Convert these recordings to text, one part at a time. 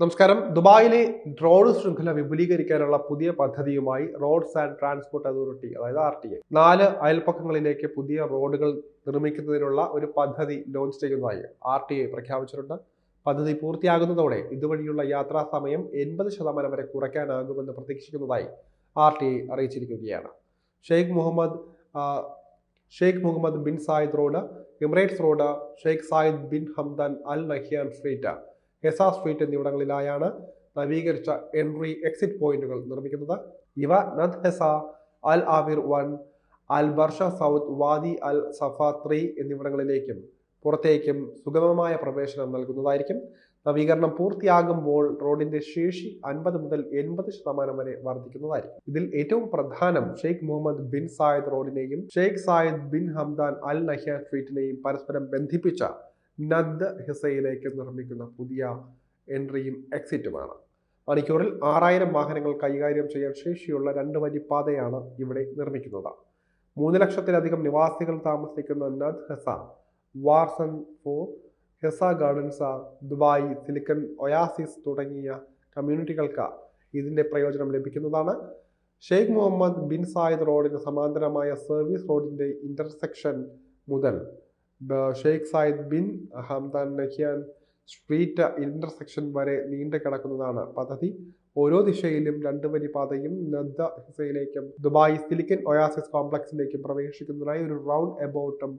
നമസ്കാരം. ദുബായിലെ റോഡ് ശൃംഖല വിപുലീകരിക്കാനുള്ള പുതിയ പദ്ധതിയുമായി റോഡ്സ് ആൻഡ് ട്രാൻസ്പോർട്ട് അതോറിറ്റി അതായത് ആർ ടി ഐ നാല് അയൽപ്പക്കങ്ങളിലേക്ക് പുതിയ റോഡുകൾ നിർമ്മിക്കുന്നതിനുള്ള ഒരു പദ്ധതി ലോഞ്ച് ചെയ്യുന്നതായി ആർ ടി ഐ പ്രഖ്യാപിച്ചിട്ടുണ്ട്. പദ്ധതി പൂർത്തിയാകുന്നതോടെ ഇതുവഴിയുള്ള യാത്രാ സമയം എൺപത് ശതമാനം വരെ കുറയ്ക്കാനാകുമെന്ന് പ്രതീക്ഷിക്കുന്നതായി R T I അറിയിച്ചിരിക്കുകയാണ്. Sheikh Mohammed Sheikh Mohammed bin Zayed Road Emirates Road Sheikh Zayed bin Hamdan Al Nahyan Street Hessa Street എന്നിവിടങ്ങളിലായാണ് നവീകരിച്ച എൻട്രി എക്സിറ്റ് പോയിന്റുകൾ നിർമ്മിക്കുന്നത്. ഇവ Nad Hessa Al Amir one Al Barsha South Wadi Al Safa three എന്നിവിടങ്ങളിലേക്കും പുറത്തേക്കും സുഗമമായ പ്രവേശനം നൽകുന്നതായിരിക്കും. നവീകരണം പൂർത്തിയാകുമ്പോൾ റോഡിന്റെ ശേഷി അൻപത് മുതൽ എൺപത് ശതമാനം വരെ വർദ്ധിക്കുന്നതായിരിക്കും. ഇതിൽ ഏറ്റവും പ്രധാനം Sheikh Mohammed bin Zayed റോഡിനെയും Sheikh Zayed bin Hamdan Al Nahyan സ്ട്രീറ്റിനെയും പരസ്പരം ബന്ധിപ്പിച്ച നദ് ഹിസയിലേക്ക് നിർമ്മിക്കുന്ന പുതിയ എൻട്രിയും എക്സിറ്റുമാണ്. മണിക്കൂറിൽ ആറായിരം വാഹനങ്ങൾ കൈകാര്യം ചെയ്യാൻ ശേഷിയുള്ള രണ്ട് വരി പാതയാണ് ഇവിടെ നിർമ്മിക്കുന്നത്. മൂന്ന് ലക്ഷത്തിലധികം നിവാസികൾ താമസിക്കുന്ന Nad Hessa Warsan four Hessa Gardens Dubai Silicon Oasis തുടങ്ങിയ കമ്മ്യൂണിറ്റികൾക്ക് ഇതിന്റെ പ്രയോജനം ലഭിക്കുന്നതാണ്. ഷെയ്ഖ് മുഹമ്മദ് ബിൻ സായിദ് റോഡിന് സമാന്തരമായ സർവീസ് റോഡിന്റെ ഇന്റർസെക്ഷൻ മുതൽ Sheikh Zayed bin Hamdan Nahyan Street intersection വരെ നീണ്ടു കിടക്കുന്നതാണ് പദ്ധതി. ഓരോ ദിശയിലും രണ്ട് വരി പാതയും നദ്ദ ഹിസയിലേക്കും ദുബായ് സിലിക്കൻ ഒയാസിസ് കോംപ്ലക്സിലേക്കും പ്രവേശിക്കുന്നതിനായി ഒരു റൗണ്ട് എബൌട്ടും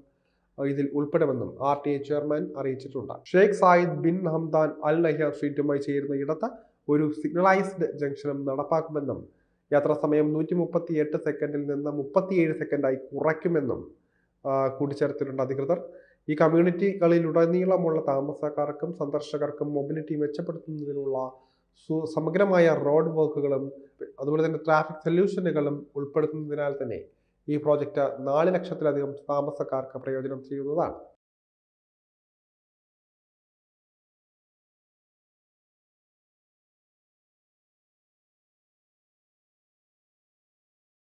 ഇതിൽ ഉൾപ്പെടുമെന്നും ആർ ടി ഐ ചെയർമാൻ അറിയിച്ചിട്ടുണ്ട്. Sheikh Zayed bin Hamdan Al നഹിയാൻ സ്ട്രീറ്റുമായി ചേരുന്ന ഇടത്ത് ഒരു സിഗ്നലൈസ്ഡ് ജംഗ്ഷനും നടപ്പാക്കുമെന്നും യാത്രാ സമയം നൂറ്റി മുപ്പത്തി എട്ട് സെക്കൻഡിൽ നിന്ന് മുപ്പത്തിയേഴ് സെക്കൻഡായി കുറയ്ക്കുമെന്നും കൂട്ടിച്ചേർത്തിട്ടുണ്ട് അധികൃതർ. ഈ കമ്മ്യൂണിറ്റികളിലുടനീളമുള്ള താമസക്കാർക്കും സന്ദർശകർക്കും മൊബിലിറ്റി മെച്ചപ്പെടുത്തുന്നതിനുള്ള സമഗ്രമായ റോഡ് വർക്കുകളും അതുപോലെ തന്നെ ട്രാഫിക് സൊല്യൂഷനുകളും ഉൾപ്പെടുത്തുന്നതിനാൽ തന്നെ ഈ പ്രോജക്റ്റ് നാല് ലക്ഷത്തിലധികം താമസക്കാർക്ക് പ്രയോജനം ചെയ്യുന്നതാണ്.